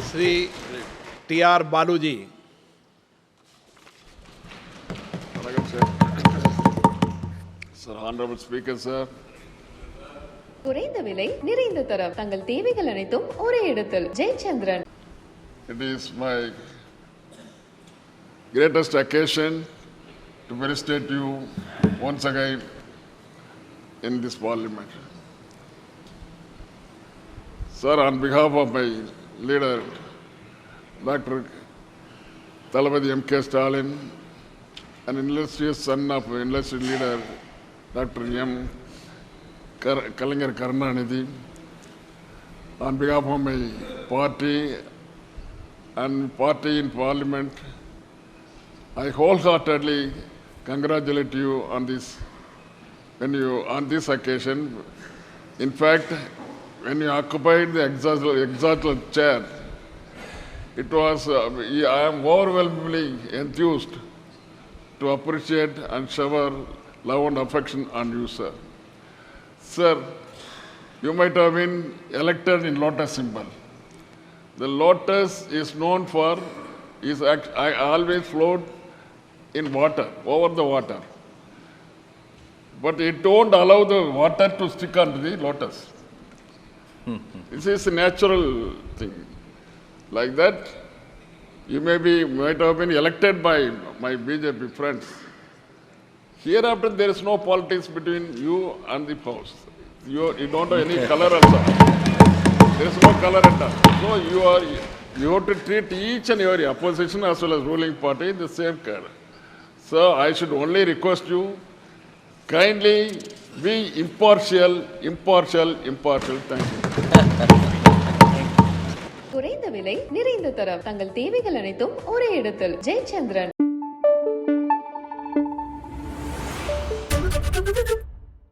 Shri T R बालू जी Sir, Honorable Speaker, sir. குறைந்த விலை நிறைந்த தரம் தங்கள் தேவைகள் அனைத்தும் ஒரே இடத்தில் Jayachandran It is my greatest occasion to felicitate you once again in this parliament. Sir, on behalf of my leader, Dr. Talabadi M.K. Stalin, an illustrious son of illustrious leader, Dr. M. Kar- Kalingar Karunanidhi, on behalf of my party and party in parliament, I wholeheartedly congratulate you on this, when you, on this occasion. In fact, when you occupied the exalted chair, it was, uh, I am overwhelmingly enthused to appreciate and shower love and affection on you, sir. Sir, you might have been elected in lotus symbol. The lotus is known for, is act, I always float in water, over the water. But it don't allow the water to stick onto the lotus. Hmm. this is a natural thing. Like that, you may be, might have been elected by my BJP friends. Hereafter, there is no politics between you and the house. You, you don't have any color also. There is no color at all. So you are, you have to treat each and every opposition as well as ruling party in the same color. So I should only request you, kindly be impartial impartial impartial thank you குறைந்த விலை நிறைந்த தரம். தங்கள் தேவைகள் அனைத்தும் ஒரே இடத்தில். ஜெயச்சந்திரன்.